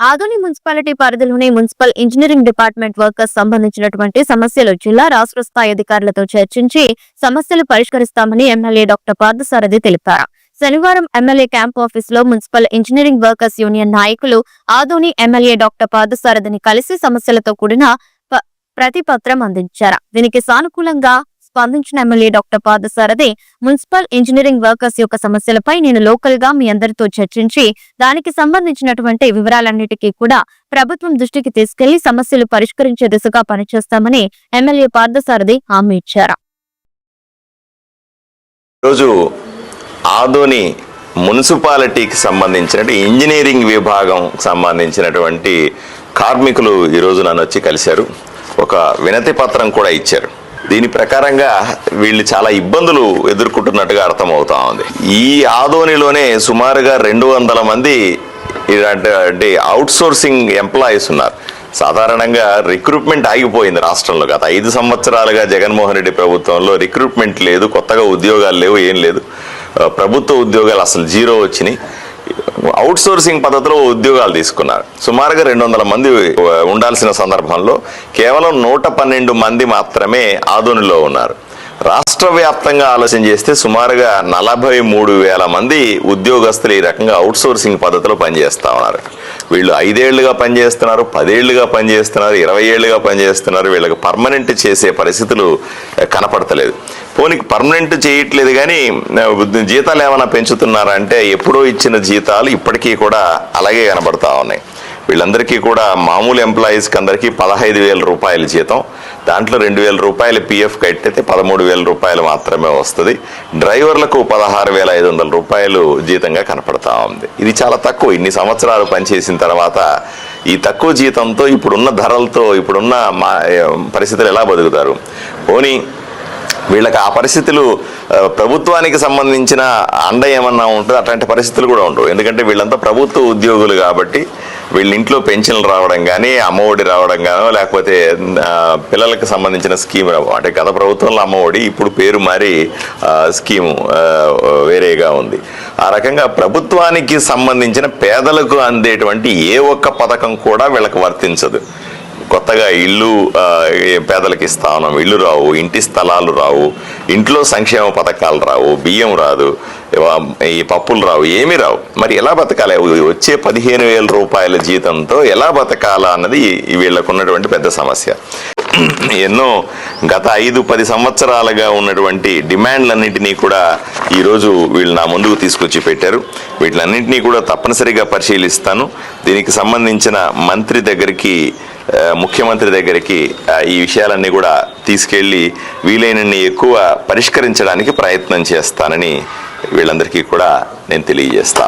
Adoni municipality పరిధిలోని municipal engineering department workers సంబంధించినటువంటి సమస్యలు జిల్లా రాష్ట్ర స్థాయి అధికారులతో చర్చించి సమస్యలు పరిష్కరిస్తామని ఎమ్మెల్యే డాక్టర్ పార్థసారథి తెలిపారు. శనివారం ఎమ్మెల్యే క్యాంప్ ఆఫీస్లో మున్సిపల్ ఇంజనీరింగ్ వర్కర్స్ యూనియన్ నాయకులు ఆదోని ఎమ్మెల్యే డాక్టర్ పార్థసారథిని కలిసి సమస్యలతో కూడిన ప- ప్రతిపత్రం అందించారు. దీనికి సానుకూలంగా స్పందించిన MLA doctor Parthasarathy municipal engineering workers యొక్క సమస్యలపై నేను లోకల్గా మీ అందరితో చర్చించి దానికి సంబంధించినటువంటి వివరాలన్నిటికీ కూడా ప్రభుత్వం దృష్టికి తీసుకెళ్ళి సమస్యలు పరిష్కరించే దిశగా పనిచేస్తామని ఎమ్మెల్యే పార్థసారథి హామీ ఇచ్చారు. ఈరోజు ఆదోని మున్సిపాలిటీకి సంబంధించిన ఇంజనీరింగ్ విభాగం సంబంధించినటువంటి కార్మికులు ఈరోజు నన్ను వచ్చి కలిశారు. ఒక వినతి పత్రం కూడా ఇచ్చారు. దీని ప్రకారంగా వీళ్ళు చాలా ఇబ్బందులు ఎదుర్కొంటున్నట్టుగా అర్థమవుతా ఉంది. ఈ ఆదోనిలోనే సుమారుగా రెండు వందల మంది ఇలాంటి అంటే అవుట్ సోర్సింగ్ ఎంప్లాయీస్ ఉన్నారు. సాధారణంగా రిక్రూట్మెంట్ ఆగిపోయింది రాష్ట్రంలో. గత ఐదు సంవత్సరాలుగా జగన్మోహన్ రెడ్డి ప్రభుత్వంలో రిక్రూట్మెంట్ లేదు కొత్తగా ఉద్యోగాలు లేవు ఏం లేదు. ప్రభుత్వ ఉద్యోగాలు అసలు జీరో వచ్చినాయి. అవుట్ సోర్సింగ్ పద్ధతిలో ఉద్యోగాలు తీసుకున్నారు. సుమారుగా రెండు వందల మంది ఉండాల్సిన సందర్భంలో కేవలం నూట పన్నెండు మంది మాత్రమే ఆధునిలో ఉన్నారు. రాష్ట్ర వ్యాప్తంగా ఆలోచన చేస్తే సుమారుగా నలభై మూడు వేల మంది ఉద్యోగస్తులు ఈ రకంగా అవుట్ సోర్సింగ్ పద్ధతిలో పనిచేస్తా ఉన్నారు. వీళ్ళు ఐదేళ్ళుగా పనిచేస్తున్నారు పదేళ్ళుగా పనిచేస్తున్నారు ఇరవై ఏళ్ళుగా పనిచేస్తున్నారు. వీళ్ళకి పర్మనెంట్ చేసే పరిస్థితులు కనపడతలేదు. పోనీకి పర్మనెంట్ చేయట్లేదు కానీ జీతాలు ఏమైనా పెంచుతున్నారా అంటే ఎప్పుడో ఇచ్చిన జీతాలు ఇప్పటికీ కూడా అలాగే కనబడతా ఉన్నాయి. వీళ్ళందరికీ కూడా మామూలు ఎంప్లాయీస్కి అందరికీ పదహైదు వేల రూపాయల జీతం. దాంట్లో రెండు వేల రూపాయలు పిఎఫ్ కట్టితే పదమూడు వేల రూపాయలు మాత్రమే వస్తుంది. డ్రైవర్లకు పదహారు వేల ఐదు వందల రూపాయలు జీతంగా కనపడతా ఉంది. ఇది చాలా తక్కువ. ఇన్ని సంవత్సరాలు పనిచేసిన తర్వాత ఈ తక్కువ జీతంతో ఇప్పుడున్న ధరలతో ఇప్పుడున్న మా పరిస్థితులు ఎలా బతుకుతారు? పోనీ వీళ్ళకి ఆ పరిస్థితులు ప్రభుత్వానికి సంబంధించిన అండ ఏమన్నా ఉంటుంది? అట్లాంటి పరిస్థితులు కూడా ఉండవు. ఎందుకంటే వీళ్ళంతా ప్రభుత్వ ఉద్యోగులు కాబట్టి వీళ్ళ ఇంట్లో పెన్షన్లు రావడం కానీ అమ్మఒడి రావడం గానో లేకపోతే పిల్లలకు సంబంధించిన స్కీమ్ అంటే గత ప్రభుత్వంలో అమ్మఒడి ఇప్పుడు పేరు మారి స్కీమ్ వేరేగా ఉంది. ఆ రకంగా ప్రభుత్వానికి సంబంధించిన పేదలకు అందేటువంటి ఏ ఒక్క పథకం కూడా వీళ్ళకి వర్తించదు. కొత్తగా ఇల్లు పేదలకు ఇస్తా ఉన్నాం ఇల్లు రావు ఇంటి స్థలాలు రావు ఇంట్లో సంక్షేమ పథకాలు రావు బియ్యం రాదు ఈ పప్పులు రావు ఏమీ రావు. మరి ఎలా బతకాలి? వచ్చే పదిహేను వేల రూపాయల జీతంతో ఎలా బతకాలా అన్నది వీళ్ళకున్నటువంటి వీళ్ళకు ఉన్నటువంటి పెద్ద సమస్య. ఎన్నో గత ఐదు పది సంవత్సరాలుగా ఉన్నటువంటి డిమాండ్లన్నింటినీ కూడా ఈరోజు వీళ్ళు నా ముందుకు తీసుకొచ్చి పెట్టారు. వీటిలన్నింటినీ కూడా తప్పనిసరిగా పరిశీలిస్తాను. దీనికి సంబంధించిన మంత్రి దగ్గరికి ముఖ్యమంత్రి దగ్గరికి ఈ విషయాలన్నీ కూడా తీసుకెళ్ళి వీలైనన్ని ఎక్కువ పరిష్కరించడానికి ప్రయత్నం చేస్తానని వీళ్ళందరికీ కూడా నేను తెలియజేస్తా